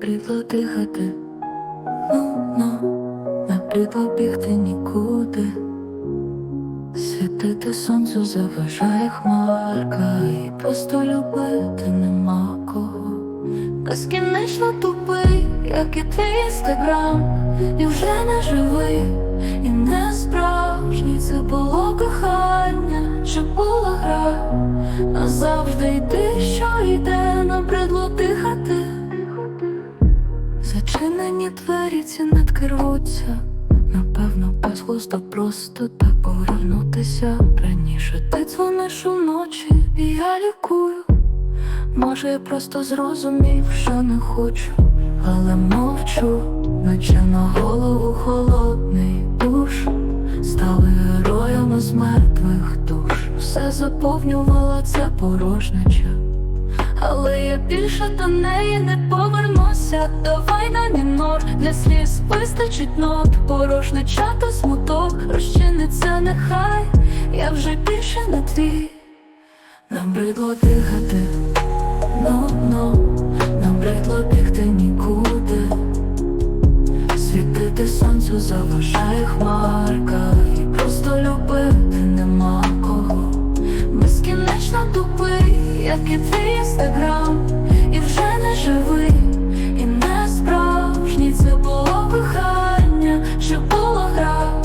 Набридло дихати, ну, ну, набридло бігти нікуди. Світити сонцю заважає хмарка, і просто любити нема кого. Безкінечно тупий, як і твій інстаграм, і вже не живий, і не справжній. Це було кохання, чи була гра, назавжди йти, Зачинені двері ці нитки рвуться Напевно, безглуздо просто так повернутися. Раніше ти дзвониш уночі, і я лікую. Може, я просто зрозумів, що не хочу, але мовчу, наче на голову холодний душ. Стали героями з мертвих душ. Все заповнювала це порожнеча але я більше до неї не повернуся. Давай на мінор для сліз вистачить нот, порожнеча та смуток, розчиниться нехай, я вже більше не твій. Набридло дихати, ну, ну, набридло бігти нікуди. Світити сонцю заважає хмарка, і просто любити нема як і твій інстаграм, і вже не живий, і не справжній. Це було кохання, чи була гра,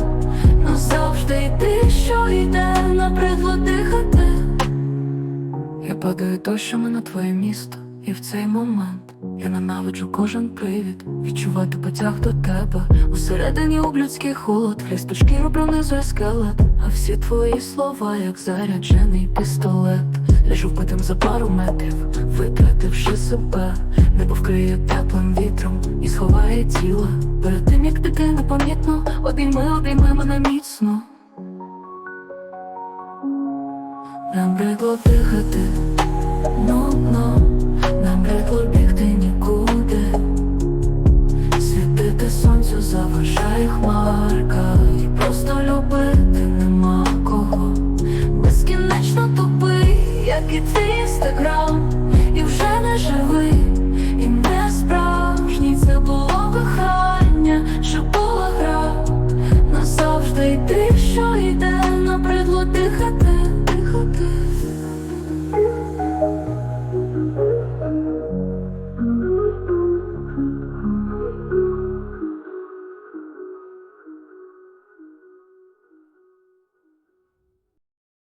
назавжди йти, що йде, набридло дихати. Я падаю дощами на твоє місто, і в цей момент я ненавиджу кожен привід, відчувати потяг до тебе. Усередині ублюдський холод, листочки пронизує скелет, а всі твої слова, як заряджений пістолет. Лежу вбитим за пару метрів, витративши себе, небо вкриє теплим вітром і сховає тіло. Перед тим як піти непомітно, обійми, обійми мене міцно. Нам Набридло дихати, ну, як і ти інстаграм, і вже не живий,